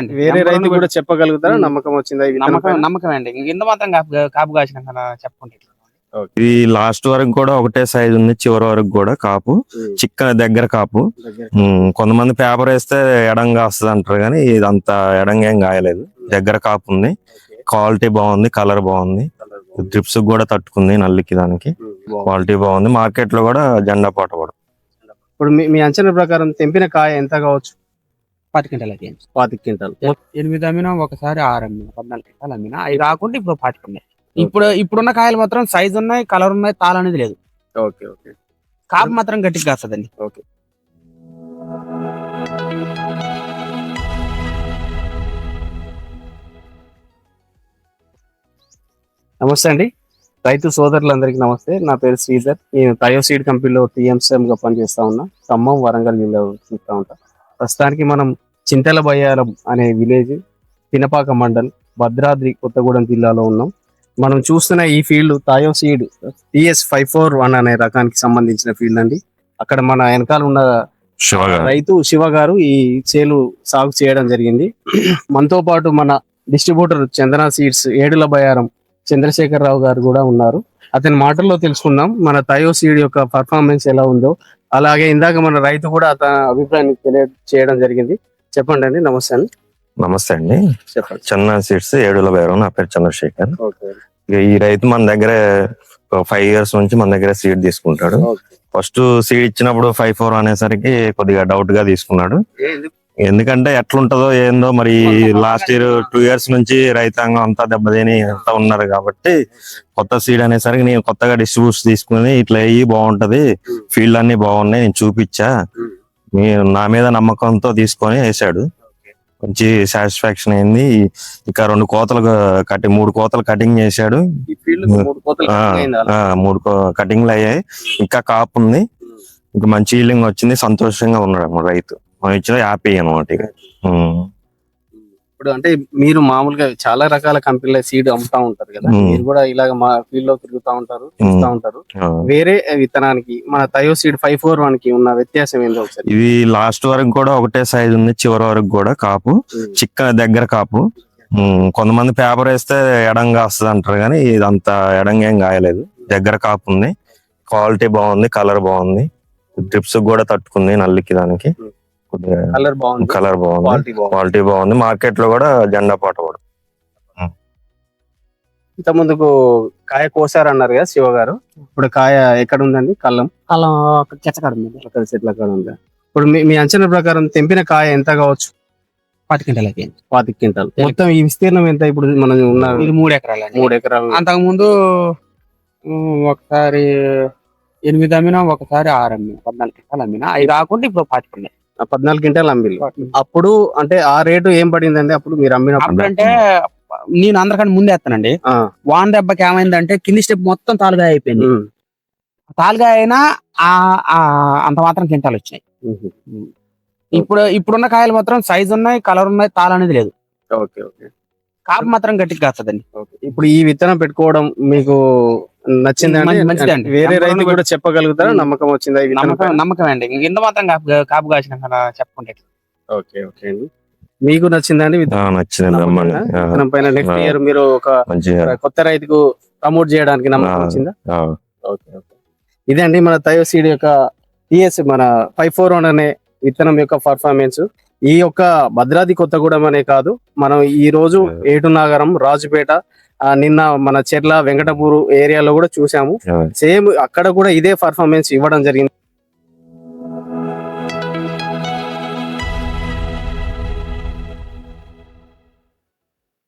వేరే రైతు కూడా చెప్పగలుగుతారా. నమ్మకం వచ్చిందా నమ్మకం? నమ్మకం అండి. ఇంత మాత్రం కాపు కాపు కాసిన కదా చెప్పుకుంటే ఇది లాస్ట్ వరకు కూడా ఒకటే సైజ్ ఉంది చివరి వరకు కూడా కాపు. చిక్క దగ్గర కాపు. కొంతమంది పేపర్ వేస్తే ఎడంగా వస్తుంది అంటారు కానీ ఇది అంత ఎడంగా ఏం గాయలేదు దగ్గర కాపు ఉంది. క్వాలిటీ బాగుంది కలర్ బాగుంది. డ్రిప్స్ కూడా తట్టుకుంది నల్లికి దానికి. క్వాలిటీ బాగుంది. మార్కెట్లో కూడా జెండా పాట కూడా ఇప్పుడు మీ- మీ అంచనా ప్రకారం తెంపిన కాయ ఎంత కావచ్చు? పది క్వింటాలు అయితే పాతి క్వింటాల్. ఎనిమిది అమ్మినా ఒకసారి ఆరు అమ్మినా పద్నాలుగు క్వింటాలు అమ్మినా అవి కాకుండా ఇప్పుడు పాతిక ఉన్నాయి ఇప్పుడు ఇప్పుడున్న కాయలు మాత్రం సైజ్ ఉన్నాయి కలర్ ఉన్నాయి తాళ అనేది లేదు. ఓకే ఓకే కాపు మాత్రం గట్టిగా కాస్తుందండి. ఓకే నమస్తే అండి. రైతు సోదరులందరికీ నమస్తే. నా పేరు శ్రీధర్. నేను టయో సీడ్ కంపెనీలో TMCM గా పనిచేస్తా ఉన్నా. ఖమ్మం వరంగల్ జిల్లా చూస్తా ఉంటా. ప్రస్తుతానికి మనం చింతల బయ్యారం అనే విలేజ్ పినపాక మండల్ భద్రాద్రి కొత్తగూడెం జిల్లాలో ఉన్నాం. మనం చూస్తున్న ఈ field Tayo seed TS five four one అనే రకానికి సంబంధించిన ఫీల్డ్ అండి. అక్కడ మన వెనకాల ఉన్న రైతు శివ గారు ఈ చేలు సాగు చేయడం జరిగింది. మనతో పాటు మన డిస్ట్రిబ్యూటర్ చందన సీడ్స్ ఏడుల బయారం చంద్రశేఖర్ రావు గారు కూడా ఉన్నారు. అతని మాటల్లో తెలుసుకుందాం మన తయో సీడ్ యొక్క పర్ఫార్మెన్స్ ఎలా ఉందో. అలాగే ఇందాక మన రైతు కూడా అతని అభిప్రాయాన్ని తెలియ చేయడం జరిగింది. చెప్పండి అండి నమస్తే అండి. నమస్తే అండి. చెప్పండి. చందన సీడ్స్ ఏడుల బేరం నా పేరు చంద్రశేఖర్. ఈ రైతు మన దగ్గర ఫైవ్ ఇయర్స్ నుంచి మన దగ్గర సీడ్ తీసుకుంటాడు. ఫస్ట్ సీడ్ ఇచ్చినప్పుడు ఫైవ్ ఫోర్ అనేసరికి కొద్దిగా డౌట్గా తీసుకున్నాడు. ఎందుకంటే ఎట్లుంటదో ఏందో మరి లాస్ట్ ఇయర్ టూ ఇయర్స్ నుంచి రైతాంగం అంతా దెబ్బతిని అంతా ఉన్నారు కాబట్టి కొత్త సీడ్ అనేసరికి నేను కొత్తగా డిస్ట్రిబ్యూట్స్ తీసుకుని ఇట్లా అయ్యి బాగుంటది. ఫీల్డ్ అన్ని బాగున్నాయి నేను చూపించా. మీరు నా మీద నమ్మకంతో తీసుకొని వేసాడు. మంచి సాటిస్ఫాక్షన్ అయింది. ఇంకా రెండు కోతలు కట్టి మూడు కోతలు కటింగ్ చేశాడు. మూడు కటింగ్లు అయ్యాయి. ఇంకా కాపు ఉంది. ఇంకా మంచి హీలింగ్ వచ్చింది. సంతోషంగా ఉన్నాడు రైతు. మనం ఇచ్చిన హ్యాపీ అనమాట ఇక. ఇప్పుడు అంటే మీరు మామూలుగా చాలా రకాల కంపెనీల సీడ్ అమ్ముతా ఉంటారు కదా. మీరు కూడా ఇలాగ మా ఫీల్డ్లో తిరుగుతా ఉంటారు చూస్తా ఉంటారు. వేరే విత్తనానికి మన తయో సీడ్ ఫైవ్ ఫోర్ వన్కి ఉన్న వ్యత్యాసం ఏందో ఒకసారి. ఇది లాస్ట్ వరకు కూడా ఒకటే సైజ్ ఉంది చివరి వరకు కూడా కాపు. చిక్క దగ్గర కాపు. కొంతమంది పేపర్ వేస్తే ఎడంగా వస్తుంది అంటారు కానీ ఇది అంత ఎడంగా ఏం గాయలేదు దగ్గర కాపు ఉంది. క్వాలిటీ బాగుంది కలర్ బాగుంది. డ్రిప్స్ కూడా తట్టుకుంది నల్లికి దానికి. కలర్ బాగుంది. కలర్ బాగుంది. క్వాలిటీ బాగుంది. మార్కెట్లో కూడా జెండా పాట కూడా. ఇంత ముందుకు కాయ కోసారు అన్నారు కదా శివ గారు. ఇప్పుడు కాయ ఎక్కడ ఉందండి కళ్ళం అలా చెచ్చకాడ ఉంది. చెట్ల కాడ ఉందా? ఇప్పుడు మీ మీ అంచనా ప్రకారం తెంపిన కాయ ఎంత కావచ్చు? పది క్వింటాలు పాతి క్వింటాల్. మొత్తం ఈ విస్తీర్ణం ఎంత ఇప్పుడు మనం ఉన్న ఇది మూడు ఎకరాలు మూడు ఎకరాలు. అంతకు ముందు ఒకసారి ఎనిమిది అమ్మినా ఒకసారి ఆరు అమ్మినా. పద్నాలుగు క్వింటాలు అమ్మినా. అవి కాకుండా ఇప్పుడు పాతిక ఉన్నాయి ఆ పద్నాలుగు క్వింటాల్ అమ్మిల్లు. అప్పుడు అంటే ఆ రేటు ఏం పడిందండి? అప్పుడు మీరు అమ్మినప్పుడు? అప్పుడంటే నేను అందరికంటే ముందే వేస్తానండి వాన్ దెబ్బకి ఏమైందంటే కింది స్టెప్ మొత్తం తాలుగా అయిపోయింది. తాలుగా అయినా ఆ ఆ అంత మాత్రం క్వింటాలు వచ్చినాయి. ఇప్పుడు ఇప్పుడున్న కాయలు మాత్రం సైజ్ ఉన్నాయి కలర్ ఉన్నాయి తాళ అనేది లేదు. Okay okay. కాపు మాత్రం గట్టిగా కాస్తుందండి. ఓకే. ఇప్పుడు ఈ విత్తనం పెట్టుకోవడం మీకు నచ్చిందండి. వేరే రైతు కూడా చెప్పగలుగుతారా. నమ్మకం వచ్చిందా నమ్మకం? నమ్మకం అండి. ఇంత మాత్రం కాపు కాసిన చెప్పుకుంటే ఓకే ఓకే అండి. మీకు నచ్చిందండి నచ్చింది విత్తనం పైన నెక్స్ట్. ఇయర్ మీరు ఒక కొత్త రైతుకు ప్రమోట్ చేయడానికి నమ్మకం. వచ్చిందా? ఆ, ఓకే ఓకే. ఇదండి మన తయో సీడ్ యొక్క టిఎస్ మన ఫైవ్ ఫోర్ వన్ అనే విత్తనం యొక్క పర్ఫార్మెన్స్ ఈ యొక్క భద్రాద్రి కొత్తగూడెం అనే కాదు. మనం ఈ రోజు ఏటు నాగరం రాజుపేట నిన్న మన చెర్ల వెంకటపూరు ఏరియాలో కూడా చూసాము. సేమ్ అక్కడ కూడా ఇదే పర్ఫార్మెన్స్ ఇవ్వడం జరిగింది